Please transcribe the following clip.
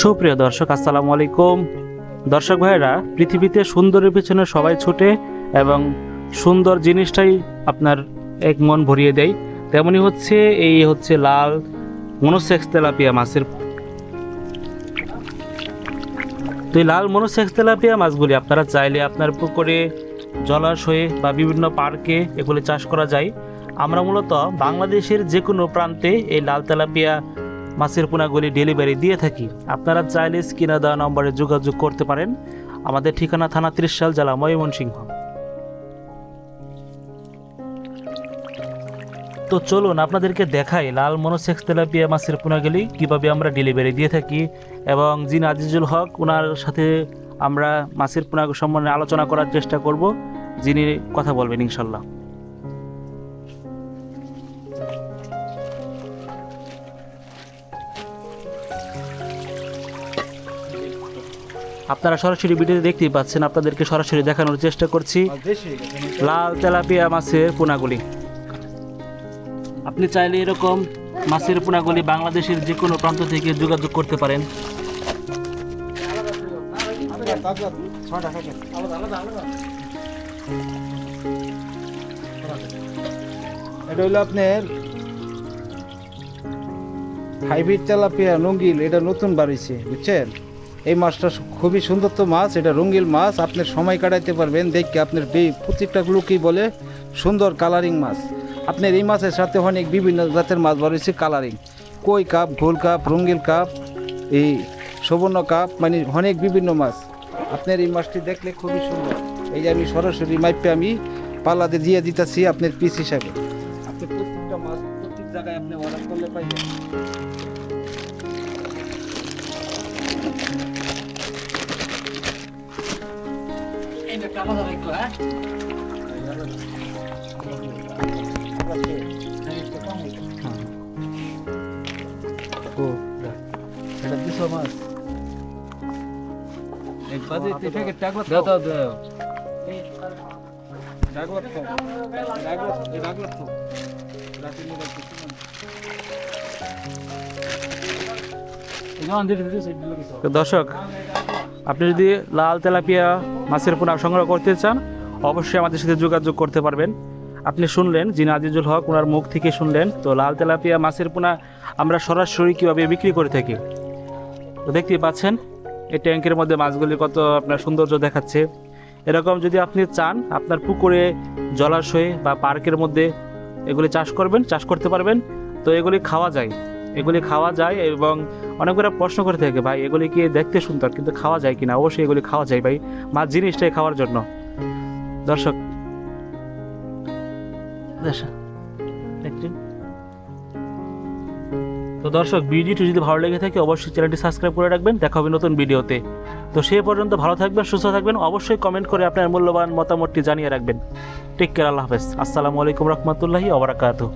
সুপ্রিয় দর্শক, আসসালামু আলাইকুম। দর্শক ভাইরা পৃথিবীতে সুন্দরের পেছনে সবাই ছুটে এবং সুন্দর জিনিসটাই আপনার এক মন ভরিয়ে দেয়। তেমনি হচ্ছে এই হচ্ছে লাল মনোসেক্স তেলাপিয়া মাছের তো এই লাল মনোসেক্স তেলাপিয়া মাছগুলি আপনারা চাইলে আপনার পুকুরে, জলাশয়ে বা বিভিন্ন পার্কে এগুলি চাষ করা যায়। আমরা মূলত বাংলাদেশের যে কোনো প্রান্তে এই লাল তেলাপিয়া মাছের পোনাগুলি ডেলিভারি দিয়ে থাকি। আপনারা চাইলে স্ক্রিনে দেওয়া নম্বরে যোগাযোগ করতে পারেন। আমাদের ঠিকানা থানা ত্রিশাল, জেলা ময়মনসিংহ। তো চলুন আপনাদেরকে দেখাই লাল মনোসেক্স তেলাপিয়া মাছের পোনাগুলি কীভাবে আমরা ডেলিভারি দিয়ে থাকি এবং জিন আজিজুল হক ওনার সাথে আমরা মাছের পোনা সম্বন্ধে আলোচনা করার চেষ্টা করব। যিনি কথা বলবেন, ইনশাল্লাহ। আপনারা সরাসরি ভিডিওতে দেখতেই পাচ্ছেন, আপনাদেরকে সরাসরি দেখানোর চেষ্টা করছি। লাল তেলাপিয়া মাছের পোনাগুলি। আপনি চাইলে এরকম মাছের পোনাগুলি বাংলাদেশের যে কোনো প্রান্ত থেকে যোগাযোগ করতে পারেন। এটা হলো আপনার হাইব্রিড তেলাপিয়া নঙ্গিল এটা নতুন বাড়িছে, বুঝছেন? এই মাছটা খুবই সুন্দর তো মাছ, এটা রঙ্গিল মাছ আপনার সময় কাটাইতে পারবেন। দেখে আপনার প্রত্যেকটা লোকই বলে সুন্দর কালারিং মাছ। আপনার এই মাছের সাথে অনেক বিভিন্ন জাতের মাছ বাড়িছে কালারিং কই কাপ, গোল কাপ রঙ্গিল কাপ, এই সুবর্ণ কাপ মানে অনেক বিভিন্ন মাছ। আপনার এই মাছটি দেখলে খুবই সুন্দর। এই যে আমি সরাসরি মাইপে আমি পাল্লাতে দিয়ে দিতেছি আপনার পিস হিসাবে। আপনি প্রত্যেকটা মাছ প্রত্যেক জায়গায় আপনি অর্ডার করলে পাইবেন। রাতে নিয়ে রাখছি তো দর্শক আপনি যদি লাল তেলাপিয়া মাছের পোনা সংগ্রহ করতে চান, অবশ্যই আমাদের সাথে যোগাযোগ করতে পারবেন। আপনি শুনলেন যিনি আজিজুল হক, ওনার মুখ থেকে শুনলেন। তো লাল তেলাপিয়া মাছের পোনা আমরা সরাসরি কীভাবে বিক্রি করে থাকি? তো দেখতেই পাচ্ছেন, এই ট্যাঙ্কের মধ্যে মাছগুলি কত আপনার সৌন্দর্য দেখাচ্ছে। এরকম যদি আপনি চান, আপনার পুকুরে, জলাশয়ে বা পার্কের মধ্যে এগুলি চাষ করবেন, চাষ করতে পারবেন। তো এগুলি খাওয়া যায়। এগুলি খাওয়া যায় এবং অনেকগুলো প্রশ্ন করে থাকে, ভাই, এগুলি কি দেখতে সুন্দর কিন্তু খাওয়া যায় কিনা? অবশ্যই এগুলি খাওয়া যায়, ভাই মাছ জিনিসটাই খাওয়ার জন্য। দর্শক দেখছেন? তো দর্শক, ভিডিওটি যদি ভালো লেগে থাকে, অবশ্যই চ্যানেলটি সাবস্ক্রাইব করে রাখবেন। দেখা হবে নতুন ভিডিওতে। তো সে পর্যন্ত ভালো থাকবেন, সুস্থ থাকবেন। অবশ্যই কমেন্ট করে আপনার মূল্যবান মতামতটি জানিয়ে রাখবেন। টেক কেয়ার, আল্লাহ হাফেজ। আসসালামু আলাইকুম রহমতুল্লাহি ওবরাকাতু